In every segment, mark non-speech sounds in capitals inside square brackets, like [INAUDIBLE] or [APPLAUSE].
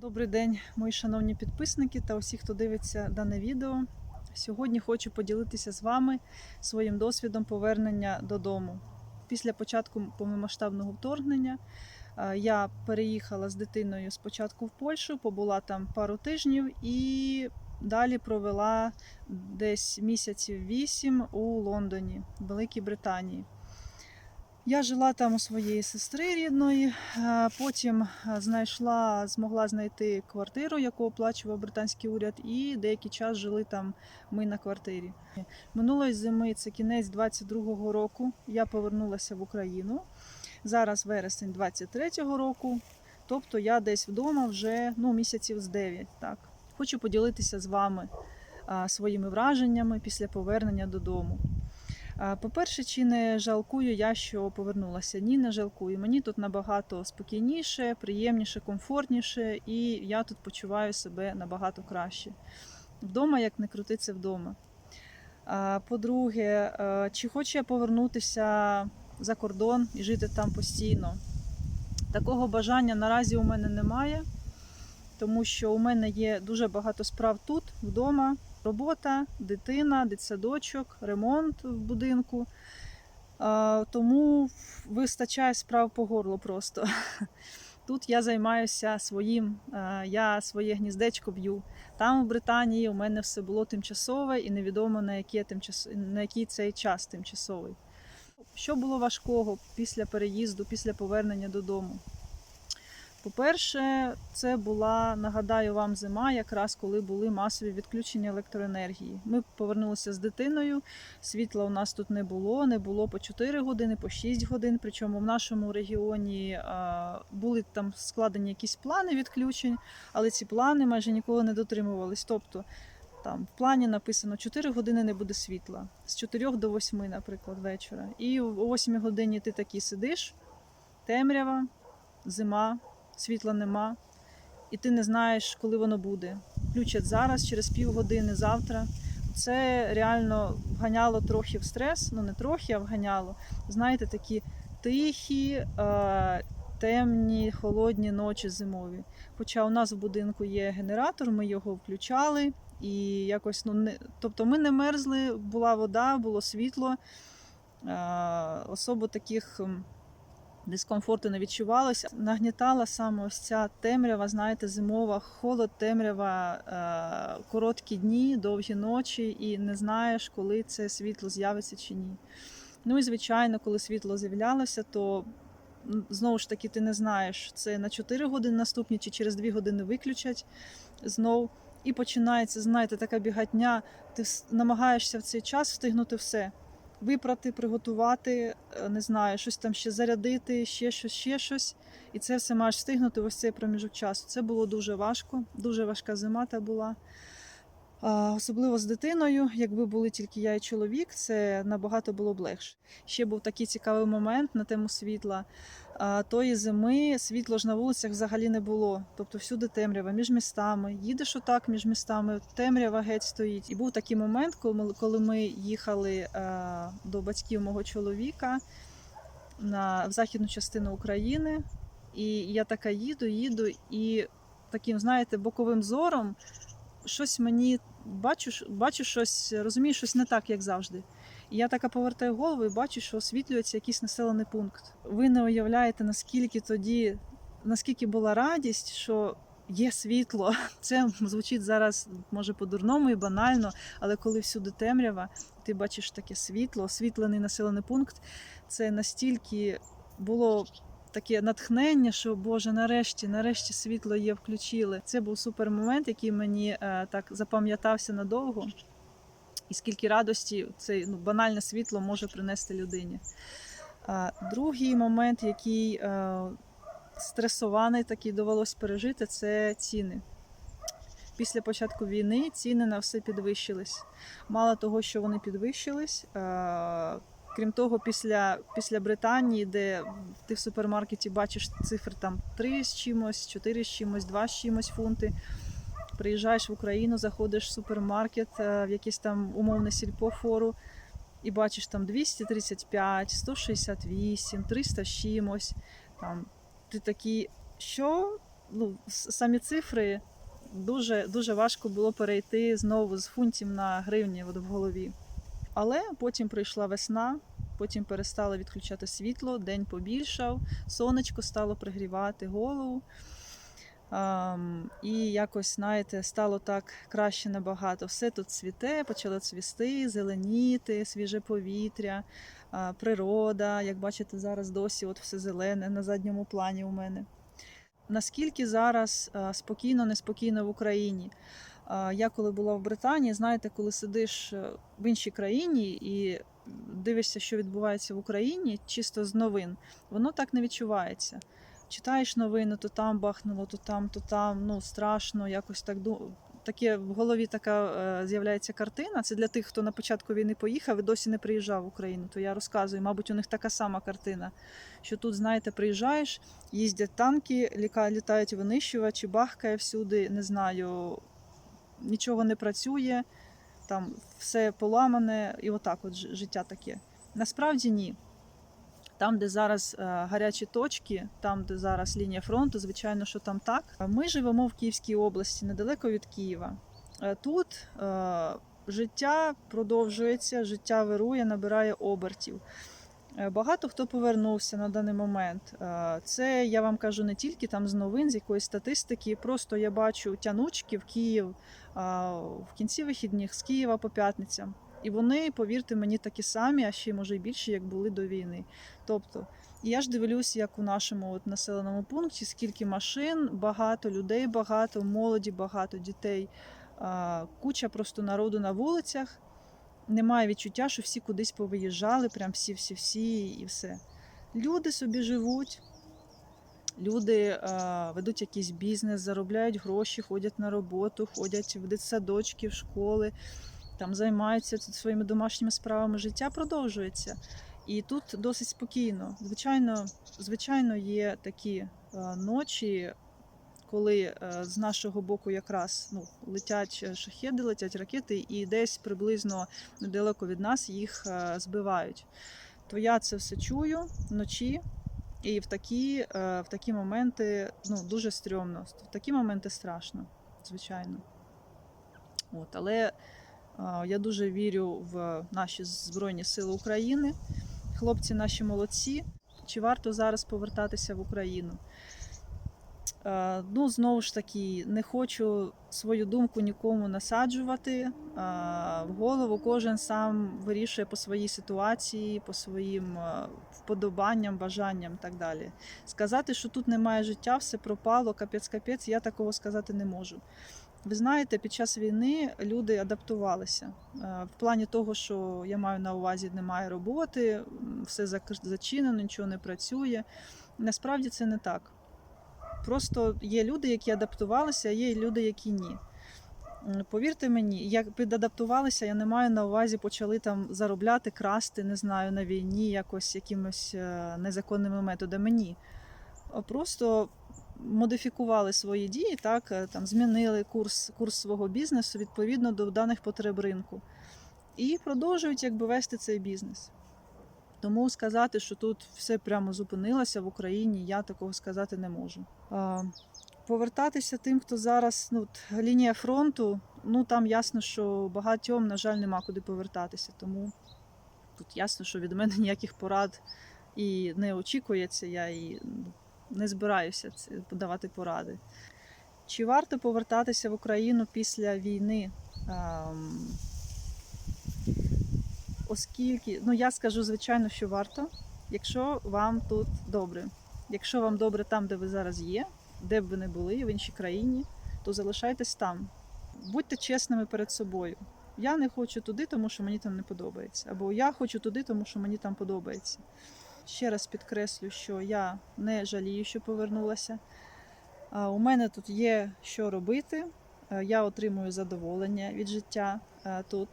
Добрий день, мої шановні підписники та усі, хто дивиться дане відео. Сьогодні хочу поділитися з вами своїм досвідом повернення додому. Після початку повномасштабного вторгнення е, я переїхала з дитиною спочатку в Польщу, побула там пару тижнів і далі провела десь місяців вісім у Лондоні, Великій Британії. Я жила там у своєї сестри рідної, е, потім е, знайшла, змогла знайти квартиру, яку оплачував британський уряд, і деякий час жили там ми на квартирі. Минулої зими, це кінець 22-го року, я повернулася в Україну. Зараз вересень 23-го року, тобто я десь вдома вже ну, місяців з 9. Так. Хочу поділитися з вами а, своїми враженнями після повернення додому. По-перше, чи не жалкую я, що повернулася? Ні, не жалкую. Мені тут набагато спокійніше, приємніше, комфортніше, і я тут почуваю себе набагато краще. Вдома, як не крути, це вдома. По-друге, чи хочу я повернутися за кордон і жити там постійно? Такого бажання наразі у мене немає, тому що у мене є дуже багато справ тут, вдома робота, дитина, дитсадочок, ремонт в будинку. Тому вистачає справ по горло просто. [LAUGHS] Тут я займаюся своїм, я своє гніздечко б'ю. Там, в Британії, у мене все було тимчасове і невідомо на який, тимчас... на який цей час тимчасовий. Що було важкого після переїзду, після повернення додому? По-перше, це була, нагадаю вам, зима, якраз коли були масові відключення електроенергії. Ми повернулися з дитиною, світла у нас тут не було, не було по 4 години, по 6 годин. Причому в нашому регіоні були там складені якісь плани відключень, але ці плани майже ніколи не дотримувались. Тобто там в плані написано 4 години не буде світла, з 4 до 8, наприклад, вечора. І о 8 годині ти такий сидиш, темрява, зима світла нема, і ти не знаєш, коли воно буде. Включать зараз, через півгодини, завтра. Це реально вганяло трохи в стрес, ну не трохи, а вганяло. Знаєте, такі тихі, е, темні, холодні ночі зимові. Хоча у нас в будинку є генератор, ми його включали, і якось ну не тобто ми не мерзли, була вода, було світло. Е, особо таких. Дискомфорту не відчувалося. Нагнітала саме ось ця темрява, знаєте, зимова, холод, темрява, е, короткі дні, довгі ночі, і не знаєш, коли це світло з'явиться чи ні. Ну і звичайно, коли світло з'являлося, то знову ж таки ти не знаєш, це на 4 години наступні чи через 2 години виключать знов. І починається, знаєте, така бігатня. Ти намагаєшся в цей час встигнути все випрати, приготувати, е, не знаю, щось там ще зарядити, ще щось, ще щось. І це все маєш встигнути ось цей проміжок часу. Це було дуже важко, дуже важка зима та була. Особливо з дитиною, якби були тільки я і чоловік, це набагато було б легше. Ще був такий цікавий момент на тему світла. Тої зими світло ж на вулицях взагалі не було. Тобто всюди темрява між містами. Їдеш отак між містами, темрява геть стоїть. І був такий момент, коли ми, їхали до батьків мого чоловіка на, в західну частину України. І я така їду, їду, і таким, знаєте, боковим зором щось мені бачу, бачу щось, розумію, щось не так, як завжди. І я така повертаю голову і бачу, що освітлюється якийсь населений пункт. Ви не уявляєте, наскільки тоді, наскільки була радість, що є світло. [LAUGHS] Це звучить зараз, може, по-дурному і банально, але коли всюди темрява, ти бачиш таке світло, освітлений населений пункт, це настільки було таке натхнення, що Боже, нарешті, нарешті світло є, включили. Це був супер момент, який мені е, так запам'ятався надовго. І скільки радості це ну, банальне світло може принести людині. Другий момент, який е, стресований, такий довелось пережити, це ціни. Після початку війни ціни на все підвищились. Мало того, що вони підвищились. Крім того, після, після Британії, де ти в супермаркеті бачиш цифри там 3 з чимось, 4 з чимось, 2 з чимось фунти. Приїжджаєш в Україну, заходиш в супермаркет, е, в якийсь там умовне сільпофору, і бачиш там 235, 168, 300 з чимось. Там, ти такий, що ну, самі цифри дуже, дуже важко було перейти знову з фунтів на гривні в голові. Але потім прийшла весна, потім перестали відключати світло, день побільшав, сонечко стало пригрівати голову. Ам, і якось, знаєте, стало так краще набагато. Все тут цвіте, почало цвісти, зеленіти, свіже повітря, природа. Як бачите, зараз досі от все зелене на задньому плані у мене. Наскільки зараз спокійно, неспокійно в Україні? Я коли була в Британії, знаєте, коли сидиш е, в іншій країні і дивишся, що відбувається в Україні, чисто з новин, воно так не відчувається. Читаєш новини, то там бахнуло, то там, то там. Ну страшно, якось так Таке в голові така е, з'являється картина. Це для тих, хто на початку війни поїхав і досі не приїжджав в Україну. То я розказую, мабуть, у них така сама картина. Що тут, знаєте, приїжджаєш, їздять танки, літають винищувачі, бахкає всюди, не знаю, нічого не працює, там все поламане, і отак от життя таке. Насправді ні. Там, де зараз е, гарячі точки, там, де зараз лінія фронту, звичайно, що там так. Ми живемо в Київській області, недалеко від Києва. Е, Тут е, життя продовжується, життя вирує, набирає обертів. Е, Багато хто повернувся на даний момент. Е, Це я вам кажу не тільки там з новин, з якоїсь статистики. Просто я бачу тянучки в Київ в кінці вихідних з Києва по п'ятницям. І вони, повірте мені, такі самі, а ще може й більше, як були до війни. Тобто, я ж дивлюсь, як у нашому от населеному пункті, скільки машин, багато людей, багато, молоді, багато дітей, куча просто народу на вулицях. Немає відчуття, що всі кудись повиїжджали, прям всі-всі-всі і все. Люди собі живуть, люди е, ведуть якийсь бізнес, заробляють гроші, ходять на роботу, ходять в дитсадочки, в школи, там займаються своїми домашніми справами. Життя продовжується. І тут досить спокійно. Звичайно, звичайно, є такі е, ночі, коли е, з нашого боку якраз ну, летять шахеди, летять ракети, і десь приблизно недалеко від нас їх е, збивають. То я це все чую вночі, і в такі, е, в такі моменти ну, дуже стрьомно. В такі моменти страшно, звичайно. От, але е, я дуже вірю в наші Збройні Сили України. Хлопці наші молодці. Чи варто зараз повертатися в Україну? Е, Ну, знову ж таки, не хочу свою думку нікому насаджувати е, в голову. Кожен сам вирішує по своїй ситуації, по своїм е, вподобанням, бажанням і так далі. Сказати, що тут немає життя, все пропало, капець-капець, я такого сказати не можу. Ви знаєте, під час війни люди адаптувалися в плані того, що я маю на увазі, немає роботи, все зачинено, нічого не працює. Насправді це не так. Просто є люди, які адаптувалися, а є люди, які ні. Повірте мені, як підадаптувалися, я не маю на увазі, почали там заробляти, красти, не знаю, на війні якось якимось е, незаконними методами. Ні. Просто модифікували свої дії, так, е, там, змінили курс, курс свого бізнесу відповідно до даних потреб ринку. І продовжують якби вести цей бізнес. Тому сказати, що тут все прямо зупинилося в Україні, я такого сказати не можу. Повертатися тим, хто зараз ну, лінія фронту, ну там ясно, що багатьом, на жаль, нема куди повертатися. Тому тут ясно, що від мене ніяких порад і не очікується. Я і не збираюся подавати поради. Чи варто повертатися в Україну після війни? Оскільки, ну я скажу, звичайно, що варто, якщо вам тут добре. Якщо вам добре там, де ви зараз є, де б ви не були, в іншій країні, то залишайтесь там. Будьте чесними перед собою. Я не хочу туди, тому що мені там не подобається. Або я хочу туди, тому що мені там подобається. Ще раз підкреслю, що я не жалію, що повернулася. У мене тут є що робити. Е, Я отримую задоволення від життя е, тут.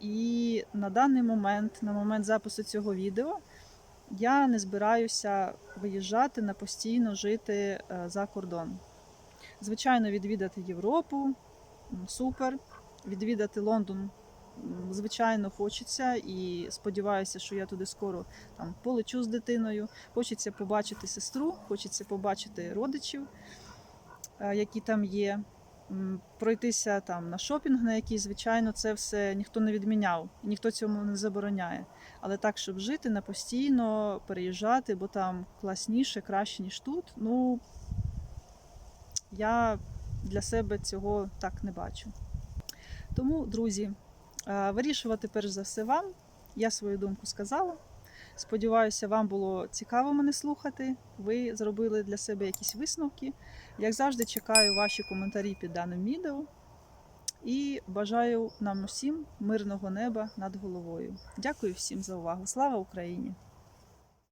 І на даний момент, на момент запису цього відео, я не збираюся виїжджати на постійно жити е, за кордон. Звичайно, відвідати Європу супер. Відвідати Лондон, звичайно, хочеться і сподіваюся, що я туди скоро там полечу з дитиною. Хочеться побачити сестру, хочеться побачити родичів. е, які там є, пройтися там на шопінг, на який, звичайно, це все ніхто не відміняв, і ніхто цьому не забороняє. Але так, щоб жити на постійно, переїжджати, бо там класніше, краще, ніж тут. Ну я для себе цього так не бачу. Тому, друзі, е, вирішувати перш за все вам. Я свою думку сказала. Сподіваюся, вам було цікаво мене слухати. Ви зробили для себе якісь висновки. Як завжди, чекаю ваші коментарі під даним відео. І бажаю нам усім мирного неба над головою. Дякую всім за увагу. Слава Україні!